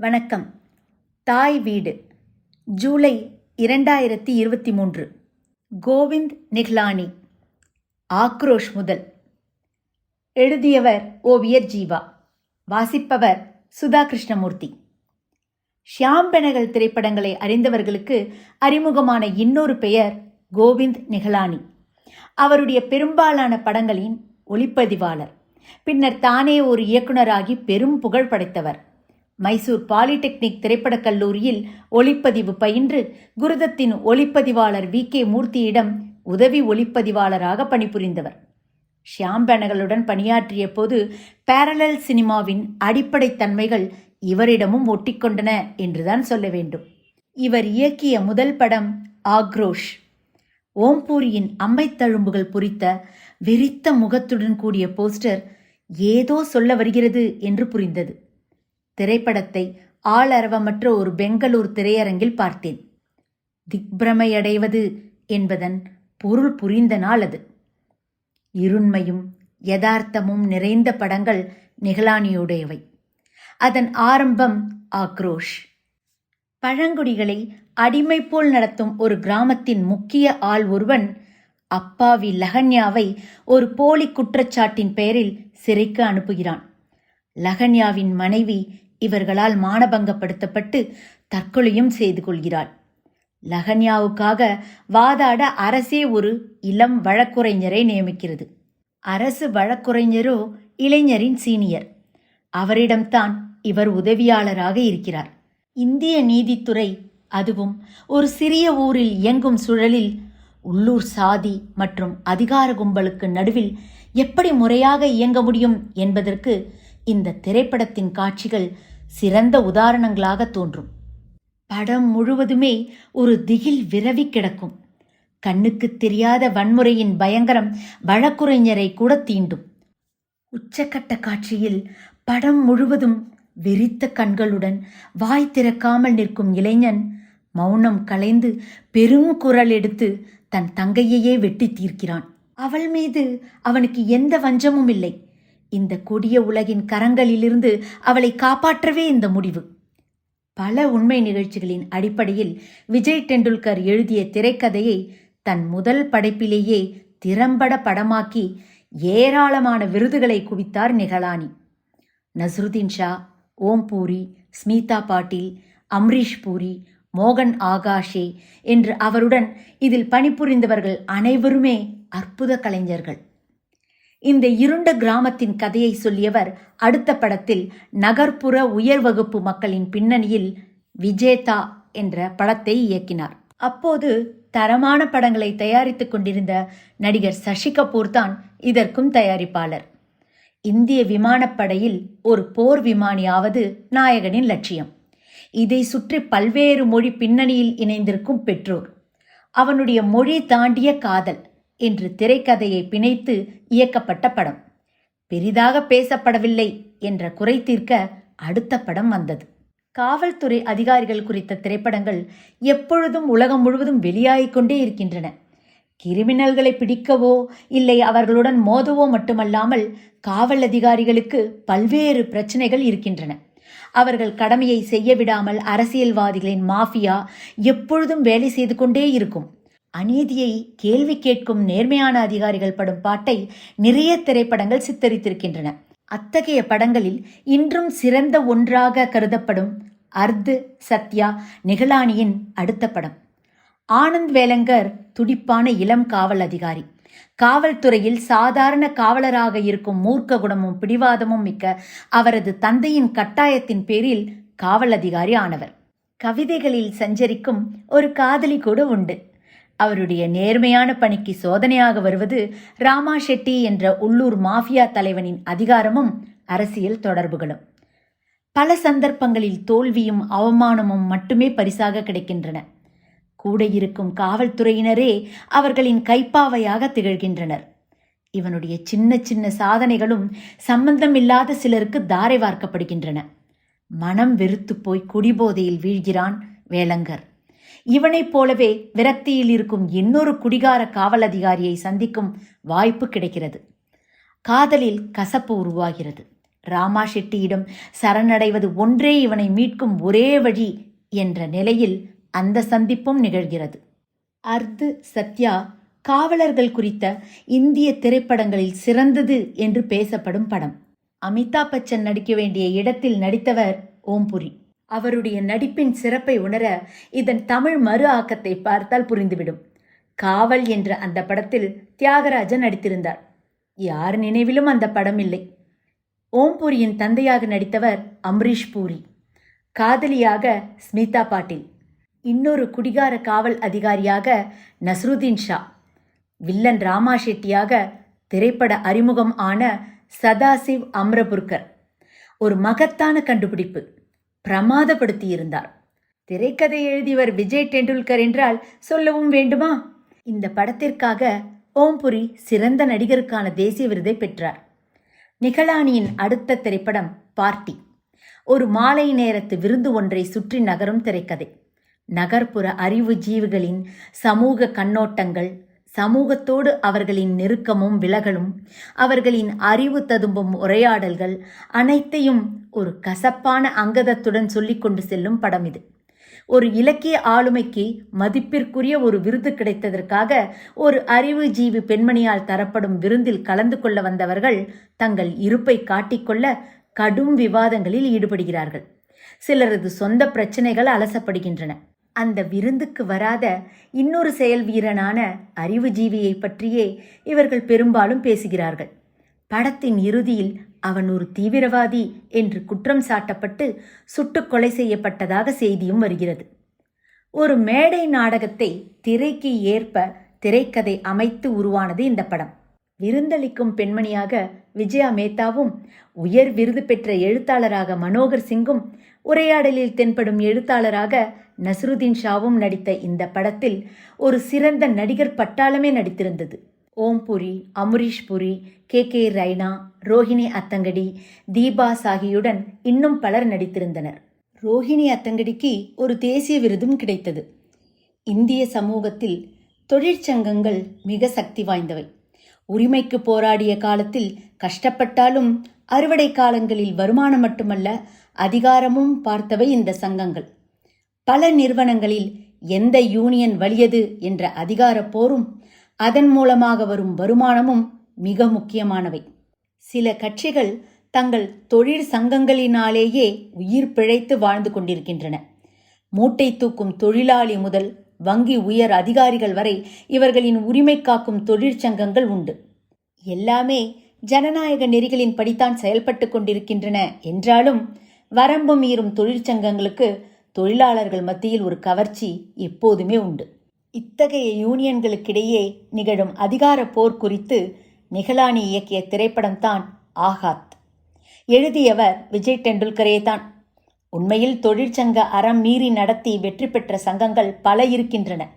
வணக்கம். தாய் வீடு. ஜூலை இரண்டாயிரத்தி இருபத்தி மூன்று. கோவிந்த் நிக்லானி ஆக்ரோஷ் முதல். எழுதியவர் ஓவியர் ஜீவா. வாசிப்பவர் சுதா கிருஷ்ணமூர்த்தி ஷியாம் பெனகல் திரைப்படங்களை அறிந்தவர்களுக்கு அறிமுகமான இன்னொரு பெயர் கோவிந்த் நிகலானி அவருடைய பெரும்பாலான படங்களின் ஒளிப்பதிவாளர். பின்னர் தானே ஒரு இயக்குனராகி பெரும் புகழ் படைத்தவர். மைசூர் பாலிடெக்னிக் திரைப்படக் கல்லூரியில் ஒளிப்பதிவு பயின்று குருதத்தின் ஒளிப்பதிவாளர் வி. கே. மூர்த்தியிடம் உதவி ஒளிப்பதிவாளராக பணிபுரிந்தவர். ஷியாம் பெனகலுடன் பணியாற்றிய போது பேரலல் சினிமாவின் அடிப்படை தன்மைகள் இவரிடமும் ஒட்டிக்கொண்டன என்றுதான் சொல்ல வேண்டும். இவர் இயக்கிய முதல் படம் ஆக்ரோஷ். ஓம்பூரியின் அம்மைத்தழும்புகள் பொறித்த விரித்த முகத்துடன் கூடிய போஸ்டர் ஏதோ சொல்ல வருகிறது என்று புரிந்தது. திரைப்படத்தை ஆளரவமற்ற ஒரு பெங்களூர் திரையரங்கில் பார்த்தேன். திக்பிரமையடைவது என்பதன் பொருள் புரிந்த நாள் அது. இருண்மையும் யதார்த்தமும் நிறைந்த படங்கள் நிகழானியுடையவை. அதன் ஆரம்பம் ஆக்ரோஷ். பழங்குடிகளை அடிமை போல் நடத்தும் ஒரு கிராமத்தின் முக்கிய ஆள் ஒருவன் அப்பாவி லகன்யாவை ஒரு போலி குற்றச்சாட்டின் பெயரில் சிறைக்கு அனுப்புகிறான். லகன்யாவின் மனைவி இவர்களால் மானபங்கப்படுத்தப்பட்டு தற்கொலையும் செய்து கொள்கிறாள். லகன்யாவுக்காக வாதாட அரசே ஒரு இளம் வழக்குரைஞரை நியமிக்கிறது. அரசு வழக்குரைஞரோ இளைஞரின் சீனியர். அவரிடம்தான் இவர் உதவியாளராக இருக்கிறார். இந்திய நீதித்துறை அதுவும் ஒரு சிறிய ஊரில் இயங்கும் சுழலில் உள்ளூர் சாதி மற்றும் அதிகார கும்பலுக்கு நடுவில் எப்படி முறையாக இயங்க முடியும் என்பதற்கு இந்த திரைப்படத்தின் காட்சிகள் சிறந்த உதாரணங்களாக தோன்றும். படம் முழுவதுமே ஒரு திகில் விரவி கிடக்கும். கண்ணுக்கு தெரியாத வன்முறையின் பயங்கரம் வழக்குரைஞரை கூட தீண்டும். உச்சக்கட்ட காட்சியில் படம் முழுவதும் வெறித்த கண்களுடன் வாய் திறக்காமல் நிற்கும் இளைஞன் மௌனம் கலைந்து பெரும் குரல் எடுத்து தன் தங்கையையே வெட்டி தீர்க்கிறான். அவள் மீது அவனுக்கு எந்த வஞ்சமும் இல்லை. இந்த கொடிய உலகின் கரங்களிலிருந்து அவளை காப்பாற்றவே இந்த முடிவு. பல உண்மை நிகழ்ச்சிகளின் அடிப்படையில் விஜய் டெண்டுல்கர் எழுதிய திரைக்கதையை தன் முதல் படைப்பிலேயே திறம்பட படமாக்கி ஏராளமான விருதுகளை குவித்தார் நிகழானி. நஸ்ருதீன் ஷா ஓம் பூரி ஸ்மிதா பாட்டீல் அம்ரீஷ் பூரி மோகன் ஆகாஷே என்று அவருடன் இதில் பணிபுரிந்தவர்கள் அனைவருமே அற்புத கலைஞர்கள். இந்த இருண்ட கிராமத்தின் கதையை சொல்லியவர் அடுத்த படத்தில் நகர்ப்புற உயர் வகுப்பு மக்களின் பின்னணியில் விஜேதா என்ற படத்தை இயக்கினார். அப்போது தரமான படங்களை தயாரித்துக் கொண்டிருந்த நடிகர் சசி கபூர் தான் இதற்கும் தயாரிப்பாளர். இந்திய விமானப்படையில் ஒரு போர் விமானியாவது நாயகனின் லட்சியம். இதை சுற்றி பல்வேறு மொழி பின்னணியில் இணைந்திருக்கும் பெற்றோர். அவனுடைய மொழி தாண்டிய காதல். என்று திரைக்கதையை பிணைத்து இயக்கப்பட்ட படம். பெரிதாக பேசப்படவில்லை என்ற குறை தீர்க்க அடுத்த படம் வந்தது. காவல்துறை அதிகாரிகள் குறித்த திரைப்படங்கள் எப்பொழுதும் உலகம் முழுவதும் வெளியாகிக் கொண்டே இருக்கின்றன. கிரிமினல்களை பிடிக்கவோ இல்லை அவர்களுடன் மோதவோ மட்டுமல்லாமல் காவல் அதிகாரிகளுக்கு பல்வேறு பிரச்சனைகள் இருக்கின்றன. அவர்கள் கடமையை செய்ய விடாமல் அரசியல்வாதிகளின் மாஃபியா எப்பொழுதும் வேலை செய்து கொண்டே இருக்கும். அநீதியை கேள்வி கேட்கும் நேர்மையான அதிகாரிகள் படும் பாட்டை நிறைய திரைப்படங்கள் சித்தரித்திருக்கின்றன. அத்தகைய படங்களில் இன்றும் சிறந்த ஒன்றாக கருதப்படும் அர்து சத்யா நிகழானியின் அடுத்த படம். ஆனந்த் வேலங்கர் துடிப்பான இளம் காவல் அதிகாரி. காவல்துறையில் சாதாரண காவலராக இருக்கும் மூர்க்க குணமும் பிடிவாதமும் மிக்க அவரது தந்தையின் கட்டாயத்தின் பேரில் காவல் அதிகாரி ஆனவர். கவிதைகளில் சஞ்சரிக்கும் ஒரு காதலி கூட உண்டு. அவருடைய நேர்மையான பணிக்கு சோதனையாக வருவது ராமா ஷெட்டி என்ற உள்ளூர் மாஃபியா தலைவனின் அதிகாரமும் அரசியல் தொடர்புகளும். பல சந்தர்ப்பங்களில் தோல்வியும் அவமானமும் மட்டுமே பரிசாக கிடைக்கின்றன. கூட இருக்கும் காவல்துறையினரே அவர்களின் கைப்பாவையாக திகழ்கின்றனர். இவனுடைய சின்ன சின்ன சாதனைகளும் சம்பந்தமில்லாத சிலருக்கு தாரை வார்க்கப்படுகின்றன. மனம் வெறுத்து போய் குடிபோதையில் வீழ்கிறான் வேலங்கர். இவனைப் போலவே விரக்தியில் இருக்கும் இன்னொரு குடிகார காவல் அதிகாரியை சந்திக்கும் வாய்ப்பு கிடைக்கிறது. காதலில் கசப்பு உருவாகிறது. ராமா ஷெட்டியிடம் சரணடைவது ஒன்றே இவனை மீட்கும் ஒரே வழி என்ற நிலையில் அந்த சந்திப்பும் நிகழ்கிறது. அர்து சத்யா காவலர்கள் குறித்த இந்திய திரைப்படங்களில் சிறந்தது என்று பேசப்படும் படம். அமிதாப் பச்சன் நடிக்க வேண்டிய இடத்தில் நடித்தவர் ஓம்புரி. அவருடைய நடிப்பின் சிறப்பை உணர இதன் தமிழ் மறு ஆக்கத்தை பார்த்தால் புரிந்துவிடும். காவல் என்ற அந்த படத்தில் தியாகராஜன் நடித்திருந்தார். யார் நினைவிலும் அந்த படம் இல்லை. ஓம்பூரியின் தந்தையாக நடித்தவர் அம்ரீஷ் பூரி. காதலியாக ஸ்மிதா பாட்டில். இன்னொரு குடிகார காவல் அதிகாரியாக நஸ்ருதீன் ஷா. வில்லன் ராமா ஷெட்டியாக திரைப்பட அறிமுகம் ஆன சதாசிவ் அம்ரபுர்கர். ஒரு மகத்தான கண்டுபிடிப்பு. பிரமாதப்படுத்தியிருந்தார் திரைக்கதை எழுதியவர் விஜய் டெண்டுல்கர் என்றால் சொல்லவும் வேண்டுமா? இந்த படத்திற்காக ஓம்புரி சிறந்த நடிகருக்கான தேசிய விருதை பெற்றார். நிகழானியின் அடுத்த திரைப்படம் பார்ட்டி. ஒரு மாலை நேரத்து விருந்து ஒன்றை சுற்றி நகரும் திரைக்கதை. நகர்ப்புற அறிவு ஜீவிகளின் சமூக கண்ணோட்டங்கள் சமூகத்தோடு அவர்களின் நெருக்கமும் விலகலும் அவர்களின் அறிவு ததும்பும் உரையாடல்கள் அனைத்தையும் ஒரு கசப்பான அங்கதத்துடன் சொல்லிக் கொண்டு செல்லும் படம் இது. ஒரு இலக்கிய ஆளுமைக்கு மதிப்பிற்குரிய ஒரு விருது கிடைத்ததற்காக ஒரு அறிவு ஜீவி பெண்மணியால் தரப்படும் விருந்தில் கலந்து கொள்ள வந்தவர்கள் தங்கள் இருப்பை காட்டிக்கொள்ள கடும் விவாதங்களில் ஈடுபடுகிறார்கள். சிலரது சொந்த பிரச்சனைகள் அலசப்படுகின்றன. அந்த விருந்துக்கு வராத இன்னொரு செயல் வீரனான அறிவுஜீவியை பற்றியே இவர்கள் பெரும்பாலும் பேசுகிறார்கள். படத்தின் இறுதியில் அவன் ஒரு தீவிரவாதி என்று குற்றம் சாட்டப்பட்டு சுட்டுக் கொலை செய்யப்பட்டதாக செய்தியும் வருகிறது. ஒரு மேடை நாடகத்தை திரைக்கு ஏற்ப திரைக்கதை அமைத்து உருவானது இந்த படம். விருந்தளிக்கும் பெண்மணியாக விஜயா மேத்தாவும் உயர் விருது பெற்ற எழுத்தாளராக மனோகர் சிங்கும் உரையாடலில் தென்படும் எழுத்தாளராக நஸ்ருதீன் ஷாவும் நடித்த இந்த படத்தில் ஒரு சிறந்த நடிகர் பட்டாளமே நடித்திருந்தது. ஓம்புரி அமரீஷ் புரி கே கே ரைனா ரோஹிணி அத்தங்கடி தீபா சாகியுடன் இன்னும் பலர் நடித்திருந்தனர். ரோஹிணி அத்தங்கடிக்கு ஒரு தேசிய விருதும் கிடைத்தது. இந்திய சமூகத்தில் தொழிற்சங்கங்கள் மிக சக்தி வாய்ந்தவை. உரிமைக்கு போராடிய காலத்தில் கஷ்டப்பட்டாலும் அறுவடை காலங்களில் வருமானம் மட்டுமல்ல அதிகாரமும் பார்த்தவை இந்த சங்கங்கள். பல நிறுவனங்களில் எந்த யூனியன் வலியது என்ற அதிகார போரும் அதன் மூலமாக வரும் வருமானமும் மிக முக்கியமானவை. சில கட்சிகள் தங்கள் தொழிற் சங்கங்களினாலேயே உயிர் பிழைத்து வாழ்ந்து கொண்டிருக்கின்றன. மூட்டை தூக்கும் தொழிலாளி முதல் வங்கி உயர் அதிகாரிகள் வரை இவர்களின் உரிமை காக்கும் தொழிற்சங்கங்கள் உண்டு. எல்லாமே ஜனநாயக நெறிகளின் படித்தான் செயல்பட்டு கொண்டிருக்கின்றன என்றாலும் வரம்பு மீறும் தொழிற்சங்கங்களுக்கு தொழிலாளர்கள் மத்தியில் ஒரு கவர்ச்சி எப்போதுமே உண்டு. இத்தகைய யூனியன்களுக்கிடையே நிகழும் அதிகார போர் குறித்து நிகழானி இயக்கிய திரைப்படம்தான் ஆகாத். எழுதியவர் விஜய் டெண்டுல்கரே தான் உண்மையில் தொழிற்சங்க அறம் மீறி நடத்தி வெற்றி பெற்ற சங்கங்கள் பல இருக்கின்றன.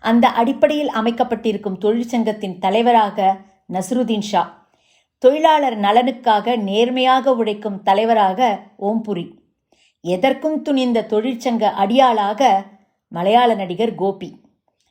அந்த அடிப்படையில் அமைக்கப்பட்டிருக்கும் தொழிற்சங்கத்தின் தலைவராக நஸ்ருதீன் ஷா. தொழிலாளர் நலனுக்காக நேர்மையாக உழைக்கும் தலைவராக ஓம்புரி. எதற்கும் துணிந்த தொழிற்சங்க அடியாளாக மலையாள நடிகர் கோபி.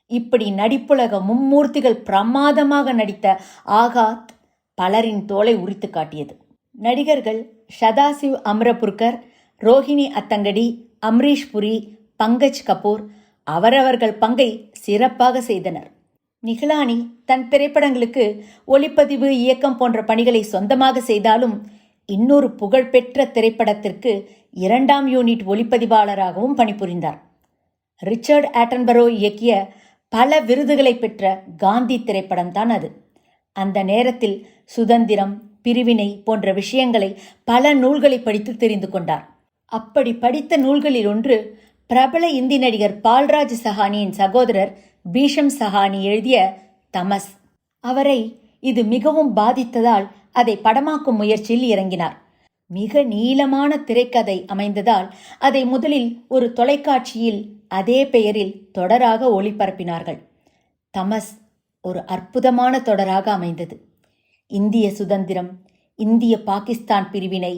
இப்படி நடிப்புலக மும்மூர்த்திகள் பிரமாதமாக நடித்த ஆகாத் பலரின் தோலை உரித்து காட்டியது. நடிகர்கள் ஷதாசிவ் அம்ரபுர்கர் ரோஹிணி அத்தங்கடி அம்ரீஷ் புரி பங்கஜ் கபூர் அவரவர்கள் பங்கை சிறப்பாக செய்தனர். நிகலானி தன் திரைப்படங்களுக்கு ஒளிப்பதிவு இயக்கம் போன்ற பணிகளை சொந்தமாக செய்தாலும் இன்னொரு புகழ்பெற்ற திரைப்படத்திற்கு இரண்டாம் யூனிட் ஒளிப்பதிவாளராகவும் பணிபுரிந்தார். ரிச்சர்ட் ஆட்டன்பரோ இயக்கிய பல விருதுகளை பெற்ற காந்தி திரைப்படம்தான் அது. அந்த நேரத்தில் சுதந்திரம் பிரிவினை போன்ற விஷயங்களை பல நூல்களை படித்து தெரிந்து கொண்டார். அப்படி படித்த நூல்களில் ஒன்று பிரபல இந்தி நடிகர் பால்ராஜ் சஹானியின் சகோதரர் பீஷம் சஹானி எழுதிய தமஸ். அவரை இது மிகவும் பாதித்ததால் அதை படமாக்கும் முயற்சியில் இறங்கினார். மிக நீளமான திரைக்கதை அமைந்ததால் அதை முதலில் ஒரு தொலைக்காட்சியில் அதே பெயரில் தொடராக ஒளிபரப்பினார்கள். தமஸ் ஒரு அற்புதமான தொடராக அமைந்தது. இந்திய சுதந்திரம் இந்திய பாகிஸ்தான் பிரிவினை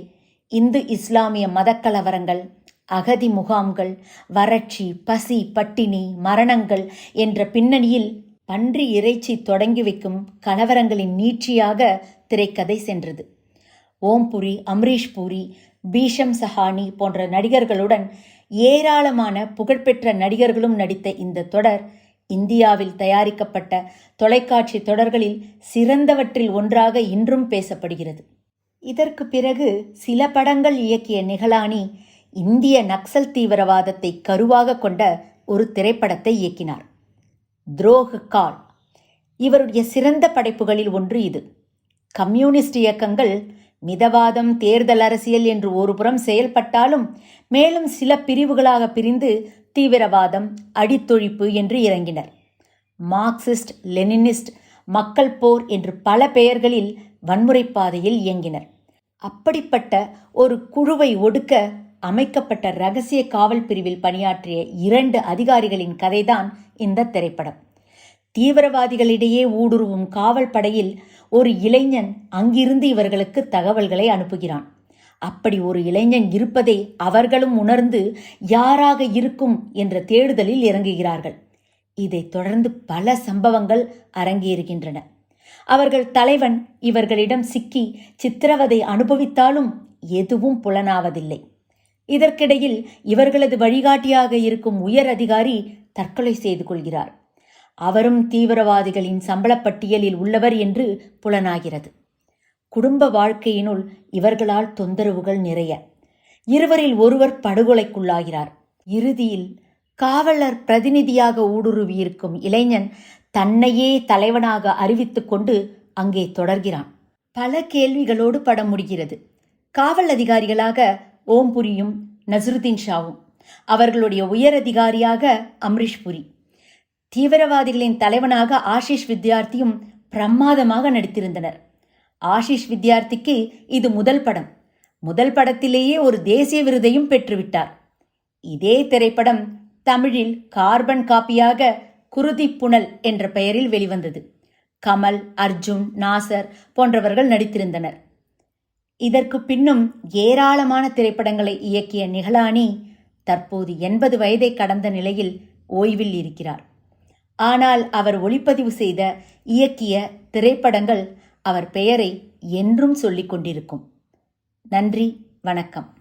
இந்து இஸ்லாமிய மதக்கலவரங்கள் அகதி முகாம்கள் வறட்சி பசி பட்டினி மரணங்கள் என்ற பின்னணியில் பன்றி இறைச்சி தொடங்கி வைக்கும் கலவரங்களின் நீட்சியாக திரைக்கதை சென்றது. ஓம்புரி அம்ரீஷ் பூரி பீஷம் சஹானி போன்ற நடிகர்களுடன் ஏராளமான புகழ்பெற்ற நடிகர்களும் நடித்த இந்த தொடர் இந்தியாவில் தயாரிக்கப்பட்ட தொலைக்காட்சி தொடர்களில் சிறந்தவற்றில் ஒன்றாக இன்றும் பேசப்படுகிறது. இதற்கு பிறகு சில படங்கள் இயக்கிய நிகழானி இந்திய நக்சல் தீவிரவாதத்தை கருவாக கொண்ட ஒரு திரைப்படத்தை இயக்கினார். துரோக கால். இவருடைய சிறந்த படைப்புகளில் ஒன்று இது. கம்யூனிஸ்ட் இயக்கங்கள் மிதவாதம் தேர்தல் அரசியல் என்று ஒருபுறம் செயல்பட்டாலும் மேலும் சில பிரிவுகளாக பிரிந்து தீவிரவாதம் அடித்தொழிப்பு என்று இறங்கினர். மார்க்சிஸ்ட் லெனினிஸ்ட் மக்கள் போர் என்று பல பெயர்களில் வன்முறை பாதையில் இயங்கினர். அப்படிப்பட்ட ஒரு குழுவை ஒடுக்க அமைக்கப்பட்ட ரகசிய காவல் பிரிவில் பணியாற்றிய இரண்டு அதிகாரிகளின் கதைதான் இந்த திரைப்படம். தீவிரவாதிகளிடையே ஊடுருவும் காவல் படையில் ஒரு இளைஞன் அங்கிருந்து இவர்களுக்கு தகவல்களை அனுப்புகிறான். அப்படி ஒரு இளைஞன் இருப்பதை அவர்களும் உணர்ந்து யாராக இருக்கும் என்ற தேடுதலில் இறங்குகிறார்கள். இதைத் தொடர்ந்து பல சம்பவங்கள் அரங்கேறுகின்றன. அவர்கள் தலைவன் இவர்களிடம் சிக்கி சித்திரவதை அனுபவித்தாலும் எதுவும் புலனாவதில்லை. இதற்கிடையில் இவர்களது வழிகாட்டியாக இருக்கும் உயர் அதிகாரி தற்கொலை செய்து கொள்கிறார். அவரும் தீவிரவாதிகளின் சம்பளப் பட்டியலில் உள்ளவர் என்று புலனாகிறது. குடும்ப வாழ்க்கையினுள் இவர்களால் தொந்தரவுகள் நிறைய. இருவரில் ஒருவர் படுகொலைக்குள்ளாகிறார். இறுதியில் காவலர் பிரதிநிதியாக ஊடுருவியிருக்கும் இளைஞன் தன்னையே தலைவனாக அறிவித்துக் கொண்டு அங்கே தொடர்கிறான். பல கேள்விகளோடு படம் முடிகிறது. காவல் அதிகாரிகளாக ஓம்புரியும் நசருதீன் ஷாவும் அவர்களுடைய உயர் அதிகாரியாக அம்ரிஷ் புரி தீவிரவாதிகளின் தலைவனாக ஆஷிஷ் வித்யார்த்தியும் பிரமாதமாக நடித்திருந்தனர். ஆஷிஷ் வித்யார்த்திக்கு இது முதல் படம். முதல் படத்திலேயே ஒரு தேசிய விருதையும் பெற்றுவிட்டார். இதே திரைப்படம் தமிழில் கார்பன் காப்பியாக குருதி புனல் என்ற பெயரில் வெளிவந்தது. கமல் அர்ஜுன் நாசர் போன்றவர்கள் நடித்திருந்தனர். இதற்கு பின்னும் ஏராளமான திரைப்படங்களை இயக்கிய நிகழானி தற்போது எண்பது வயதை கடந்த நிலையில் ஓய்வில் இருக்கிறார். ஆனால் அவர் ஒளிப்பதிவு செய்த இயக்கிய திரைப்படங்கள் அவர் பெயரை என்றும் சொல்லிக் கொண்டிருக்கும். நன்றி வணக்கம்.